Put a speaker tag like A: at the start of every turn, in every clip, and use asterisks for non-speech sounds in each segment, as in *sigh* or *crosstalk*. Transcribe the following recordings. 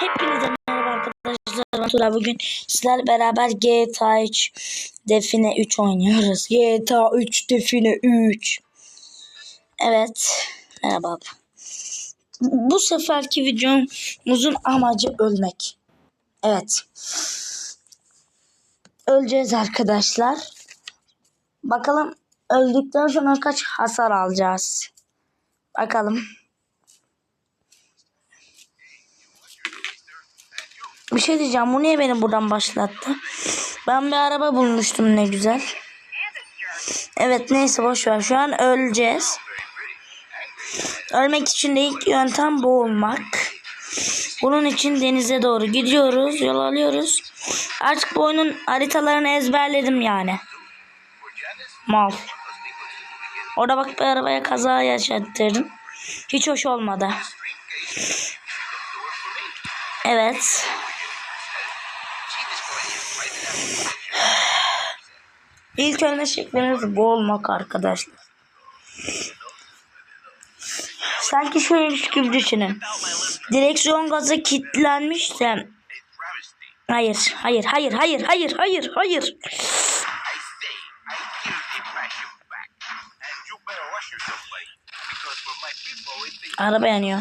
A: Hepinize merhaba arkadaşlar. Ben Tura. Bugün sizlerle beraber GTA 3 Define 3 oynuyoruz. GTA 3 Define 3. Evet. Merhaba. Bu seferki videomuzun amacı ölmek. Evet. Öleceğiz arkadaşlar. Bakalım öldükten sonra kaç hasar alacağız. Bakalım. Bir şey diyeceğim. Bu niye beni buradan başlattı? Ben bir araba bulmuştum ne güzel. Evet neyse boş ver. Şu an öleceğiz. Ölmek için de ilk yöntem boğulmak. Bunun için denize doğru gidiyoruz. Yol alıyoruz. Artık bu oyunun haritalarını ezberledim yani. Mal. Orada bak bir arabaya kaza yaşattırdım. Hiç hoş olmadı. Evet. İlk ölme şeklimiz bu olmak arkadaşlar. Sanki şöyle gibi düşünün. Direksiyon gazı kilitlenmiş de. Hayır, hayır, hayır, hayır, hayır, hayır, hayır. Araba yanıyor.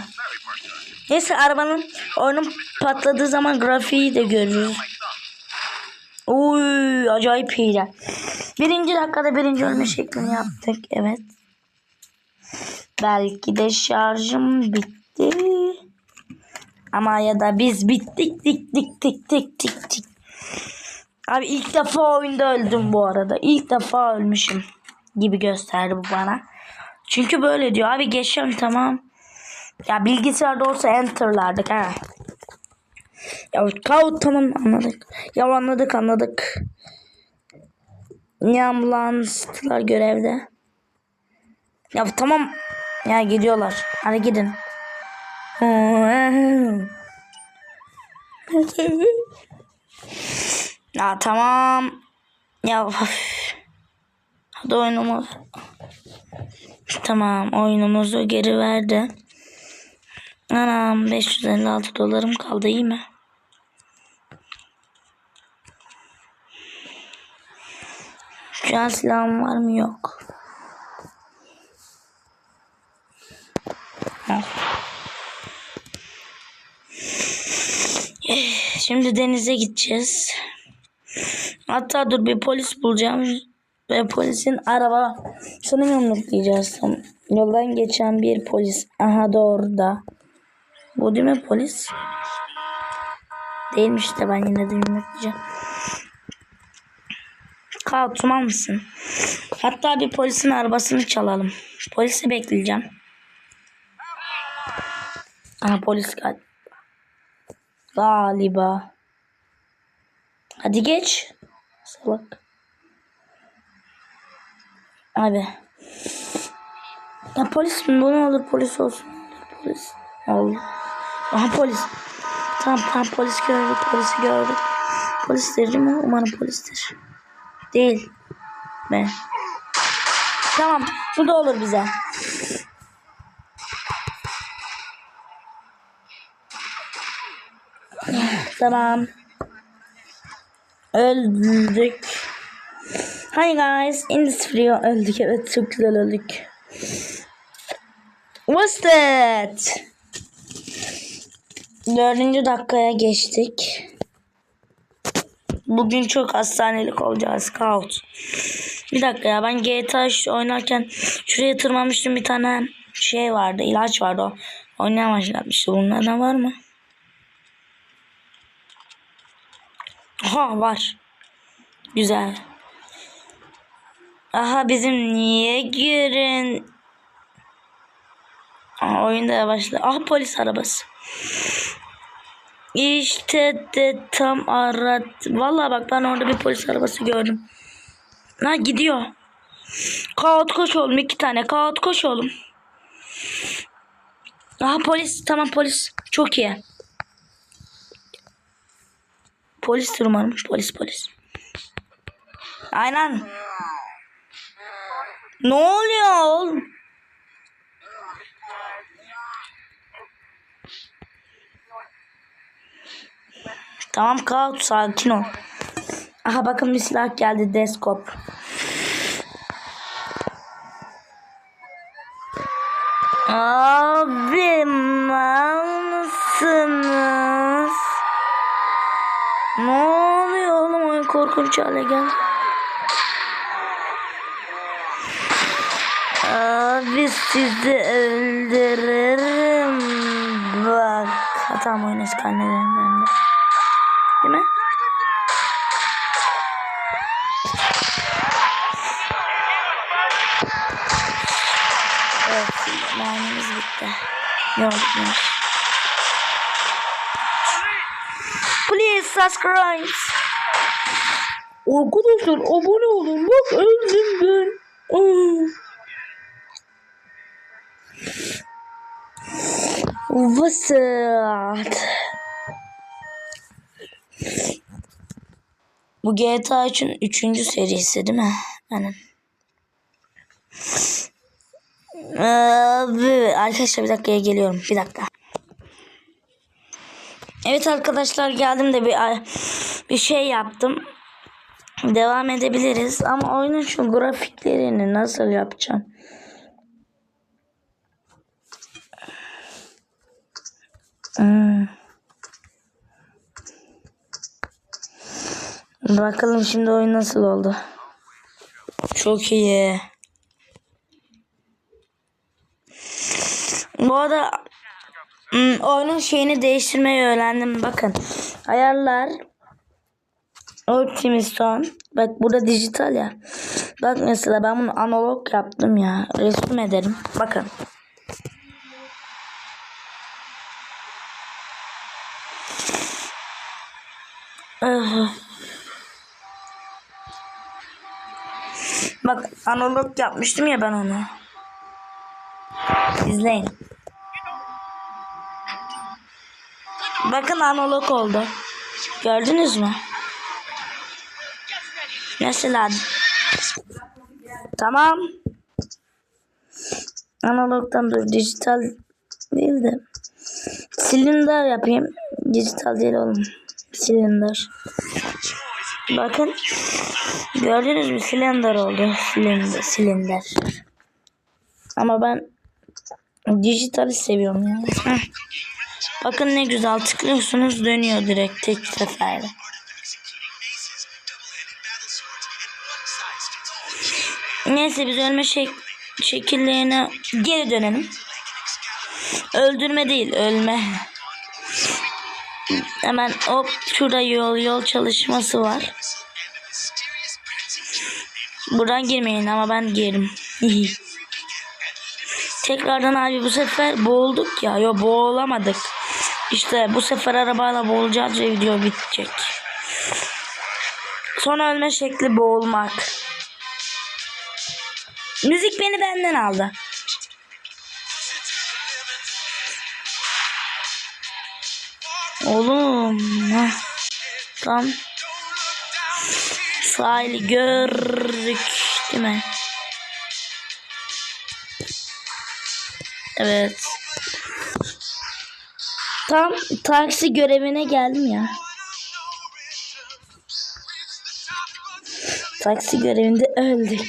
A: Neyse arabanın onun patladığı zaman grafiği de görürüz. Uy acayip hile. Birinci dakikada birinci ölme *laughs* şeklini yaptık. Evet. Belki de şarjım bitti. Ama ya da biz bittik tik tik tik tik tik tik. Abi ilk defa oyunda öldüm bu arada. İlk defa ölmüşüm gibi gösterdi bu bana. Çünkü böyle diyor. Abi geçiyorum tamam. Ya bilgisayarda olsa enter'lardık ha. Ya kaut tamam anladık. Ya anladık anladık. Niye ambulanslar görevde? Ya tamam. Ya gidiyorlar. Hadi gidin. *laughs* ya tamam. Ya of. Hadi oyunumuz. Tamam oyunumuzu geri verdi. Anam 556 dolarım kaldı iyi mi? Şu silahım var mı yok. Şimdi denize gideceğiz. Hatta dur bir polis bulacağım. Ve polisin araba şunu yumruklayacağız. Yoldan geçen bir polis. Aha doğru da. Bu değil mi polis? Değilmiş de ben yine de yumruklayacağım. Kal tutmaz mısın? Hatta bir polisin arabasını çalalım. Polisi bekleyeceğim. Aha polis geldi. Galiba. Hadi geç. Salak. Abi. Ya polis mi? Bu ne olur polis olsun. Polis. Allah. Aha polis. Tamam tamam polis gördük. Polisi gördük. Polistir değil mi? Umarım polistir. Değil. Ben. Tamam. Bu da olur bize. Tamam. Öldük. Hi guys. In this video öldük. Evet çok güzel öldük. What's that? Dördüncü dakikaya geçtik. Bugün çok hastanelik olacağız. Scout. Bir dakika ya ben GTA oynarken şuraya tırmanmıştım bir tane şey vardı ilaç vardı o. Oynayan başlatmıştı. Bunlardan var mı? Ha var. Güzel. Aha bizim niye görün? Aa, oyunda yavaşla. Ah polis arabası. İşte de tam arat. Vallahi bak ben orada bir polis arabası gördüm. Ha gidiyor. Kağıt koş oğlum iki tane. Kağıt koş oğlum. Aha polis. Tamam polis. Çok iyi. Polis umarım. Polis polis. Aynen. Ne oluyor oğlum? Tamam Kaut sakin ol. Aha bakın bir silah geldi deskop. Abi mal mısınız? Ne oluyor oğlum oyun korkunç hale geldi. Abi sizi öldürürüm bak. Ha, Tamam oyun eski haline mermimiz bitti. Bitmiş. Please subscribe. Arkadaşlar abone olun. Bak öldüm ben. Vasat. Bu GTA 3'ün 3. serisi değil mi? Aynen. Abi, arkadaşlar bir dakikaya geliyorum. Bir dakika. Evet arkadaşlar geldim de bir bir şey yaptım. Devam edebiliriz ama oyunun şu grafiklerini nasıl yapacağım? Hmm. Bakalım şimdi oyun nasıl oldu. Çok iyi. Bu arada hmm, oyunun şeyini değiştirmeyi öğrendim. Bakın ayarlar Optimiston. Bak burada dijital ya. Bak mesela ben bunu analog yaptım ya. Resim ederim. Bakın. Bak analog yapmıştım ya ben onu. İzleyin. Bakın analog oldu. Gördünüz mü? Mesela tamam. Analogdan dur dijital değil de silindir yapayım. Dijital değil oğlum. Silindir. Bakın. Gördünüz mü? Silindir oldu. Silindir. Silindir. Ama ben dijitali seviyorum ya. Heh. Bakın ne güzel tıklıyorsunuz dönüyor direkt tek seferde. Neyse biz ölme şek şekillerine geri dönelim. Öldürme değil ölme. Hemen hop şurada yol yol çalışması var. Buradan girmeyin ama ben girerim. *laughs* Tekrardan abi bu sefer boğulduk ya. Yo boğulamadık. İşte bu sefer arabayla boğulacağız ve video bitecek. Son ölme şekli boğulmak. Müzik beni benden aldı. Oğlum. heh. Tam. Sahili gördük. Değil mi? Evet. Tam taksi görevine geldim ya. Taksi görevinde öldük.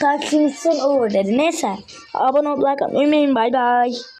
A: Taksi mission over dedi. Neyse. Abone olmayı unutmayın. Bye bye.